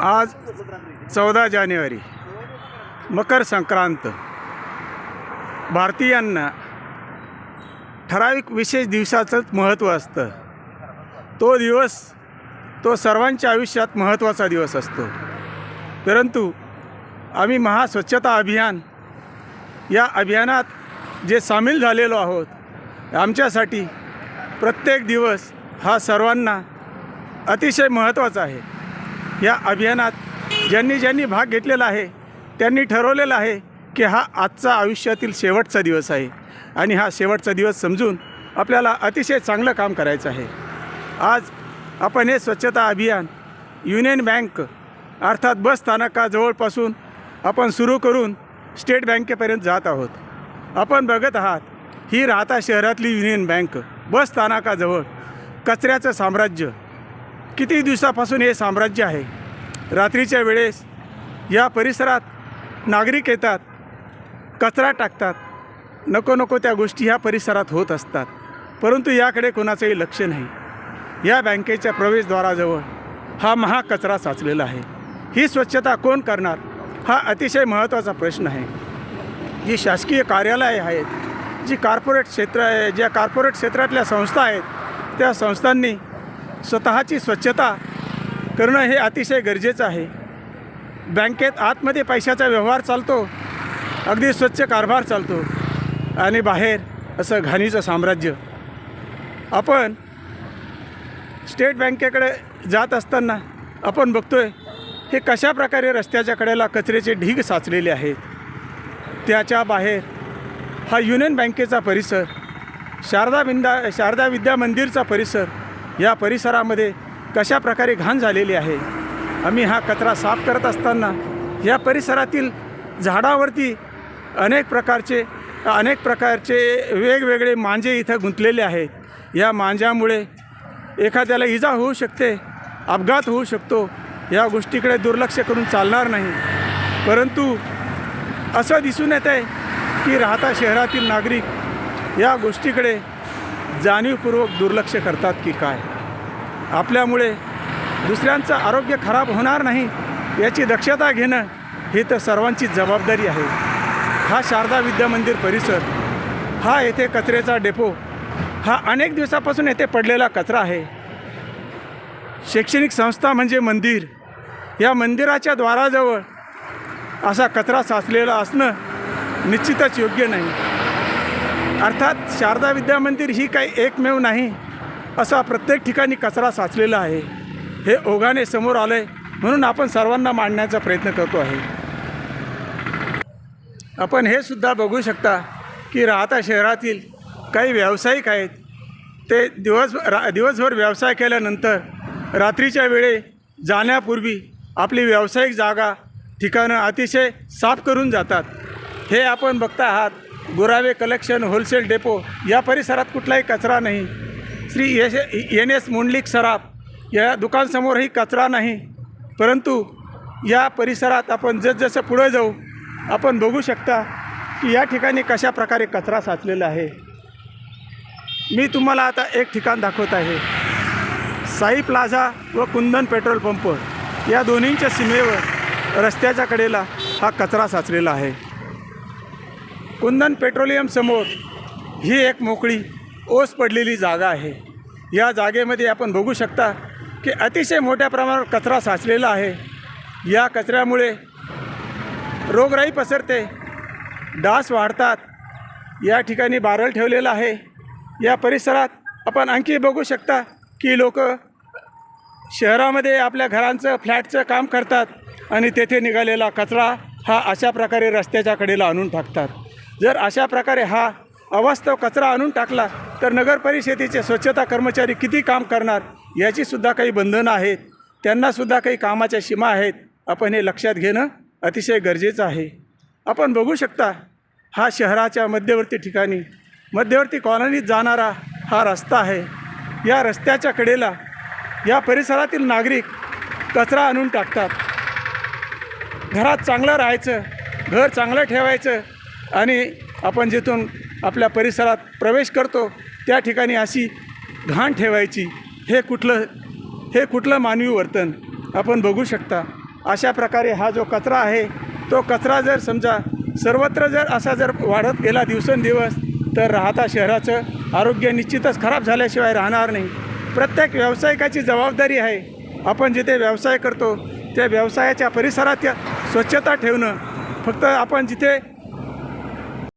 आज चौदा जानेवारी मकर संक्रांत. भारतीयांना ठराविक विशेष दिवसाचंच महत्त्व असतं. तो दिवस तो सर्वांच्या आयुष्यात महत्त्वाचा दिवस असतो. परंतु आम्ही महास्वच्छता अभियान या अभियानात जे सामील झालेलो आहोत आमच्यासाठी प्रत्येक दिवस हा सर्वांना अतिशय महत्त्वाचा आहे. या अभियानात ज्यांनी ज्यांनी भाग घेतलेला आहे त्यांनी ठरवलेलं आहे की हा आजचा आयुष्यातील शेवटचा दिवस आहे. आणि हा शेवटचा दिवस समजून आपल्याला अतिशय चांगलं काम करायचं आहे. आज आपण हे स्वच्छता अभियान युनियन बँक अर्थात बस स्थानकाजवळपासून आपण सुरू करून स्टेट बँकेपर्यंत जात आहोत. आपण बघत आहात ही राहता शहरातली युनियन बँक बस स्थानकाजवळ कचऱ्याचं साम्राज्य किती दिवसापासून हे साम्राज्य आहे? रात्रीच्या वेळेस या परिसरात नागरिक येतात कचरा टाकतात. नको नको त्या गोष्टी ह्या परिसरात होत असतात. परंतु याकडे कोणाचंही लक्ष नाही. या बँकेच्या प्रवेशद्वाराजवळ हा महाकचरा साचलेला आहे. ही स्वच्छता कोण करणार? हा अतिशय महत्त्वाचा प्रश्न आहे. जी शासकीय कार्यालये आहेत जी कॉर्पोरेट क्षेत्र आहे ज्या कॉर्पोरेट क्षेत्रातल्या संस्था आहेत त्या संस्थांनी स्वतःची स्वच्छता करणं हे अतिशय गरजेचं आहे. बँकेत आतमध्ये पैशाचा व्यवहार चालतो अगदी स्वच्छ कारभार चालतो आणि बाहेर असं घाणीचं साम्राज्य. आपण स्टेट बँकेकडे जात असताना आपण बघतोय हे कशा प्रकारे रस्त्याच्या कडेला कचऱ्याचे ढीग साचलेले आहेत. त्याच्या बाहेर हा युनियन बँकेचा परिसर शारदा विंदा शारदा विद्या मंदिरचा परिसर या परिसरामध्ये कशा प्रकारे घाण झालेली आहे? आम्ही हा कचरा साफ करत असताना या परिसरातील झाडावरती अनेक प्रकारचे अनेक प्रकारचे वेगवेगळे मांजे इथं गुंतलेले आहेत. या मांजामुळे एखाद्याला इजा होऊ शकते अपघात होऊ शकतो या गोष्टीकडे दुर्लक्ष करून चालणार नाही. परंतु असं दिसून येत आहे की राहता शहरातील नागरिक या गोष्टीकडे जाणीवपूर्वक दुर्लक्ष करतात की काय? आपल्यामुळे दुसऱ्यांचं आरोग्य खराब होणार नाही याची दक्षता घेणं ही तर सर्वांची जबाबदारी आहे. हा शारदा विद्या मंदिर परिसर हा येथे कचऱ्याचा डेपो हा अनेक दिवसापासून येथे पडलेला कचरा आहे. शैक्षणिक संस्था म्हणजे मंदिर. या मंदिराच्या द्वाराजवळ असा कचरा साचलेला असणं निश्चितच योग्य नाही. अर्थात शारदा विद्या मंदिर ही काही एकमेव नाही असा प्रत्येक ठिकाणी कचरा साचलेला आहे. हे ओघाने समोर आलं आहे म्हणून आपण सर्वांना मांडण्याचा प्रयत्न करतो आहे. आपण हे सुद्धा बघू शकता की राहता शहरातील काही व्यावसायिक आहेत. ते दिवस रा दिवसभर व्यवसाय केल्यानंतर रात्रीच्या वेळे जाण्यापूर्वी आपली व्यावसायिक जागा ठिकाणं अतिशय साफ करून जातात. हे आपण बघता आहात. गुरावे कलेक्शन होलसेल डेपो या परिसरात कुठलाही कचरा नाही. Shri S N S Mundlik Saraf या दुकानसमोरही कचरा नाही. परंतु या परिसरात आपण जसजसं पुढे जाऊ आपण बघू शकता की या ठिकाणी कशा प्रकारे कचरा साचलेला आहे. मी तुम्हाला आता एक ठिकाण दाखवत आहे. साई प्लाझा व कुंदन पेट्रोल पंप. या दोन्हींच्या सीमेवर रस्त्याच्या कडेला हा कचरा साचलेला आहे. कुंदन पेट्रोलियमसमोर ही एक मोकळी ओस पडलेली जागा आहे. या जागेमध्ये आपण बघू शकता की अतिशय मोठ्या प्रमाणावर कचरा साचलेला आहे. या कचऱ्यामुळे रोगराई पसरते डास वाढतात. या ठिकाणी बारल ठेवलेला आहे. या परिसरात आपण आणखी बघू शकता की लोक शहरामध्ये आपल्या घरांचं फ्लॅटचं काम करतात आणि तेथे निघालेला कचरा हा अशा प्रकारे रस्त्याच्या कडेला आणून टाकतात. जर अशा प्रकारे हा अवास्तव कचरा आणून टाकला तर नगर परिषदेचे स्वच्छता कर्मचारी किती काम करणार याचीसुद्धा काही बंधनं आहेत. त्यांनासुद्धा काही कामाच्या सीमा आहेत. आपण हे लक्षात घेणं अतिशय गरजेचं आहे. आपण बघू शकता हा शहराच्या मध्यवर्ती ठिकाणी मध्यवर्ती कॉलनीत जाणारा हा रस्ता आहे. या रस्त्याच्या कडेला या परिसरातील नागरिक कचरा आणून टाकतात. घरात चांगलं राहायचं घर चांगलं ठेवायचं आणि आपण जिथून आपल्या परिसरात प्रवेश करतो त्या ठिकाणी अशी घाण ठेवायची हे कुठलं हे कुठलं मानवी वर्तन आपण बघू शकता. अशा प्रकारे हा जो कचरा आहे तो कचरा जर समजा सर्वत्र जर असा जर वाढत गेला दिवसेंदिवस तर राहता शहराचं आरोग्य निश्चितच खराब झाल्याशिवाय राहणार नाही. प्रत्येक व्यावसायिकाची जबाबदारी आहे आपण जिथे व्यवसाय करतो त्या व्यवसायाच्या परिसरात त्या स्वच्छता ठेवणं. फक्त आपण जिथे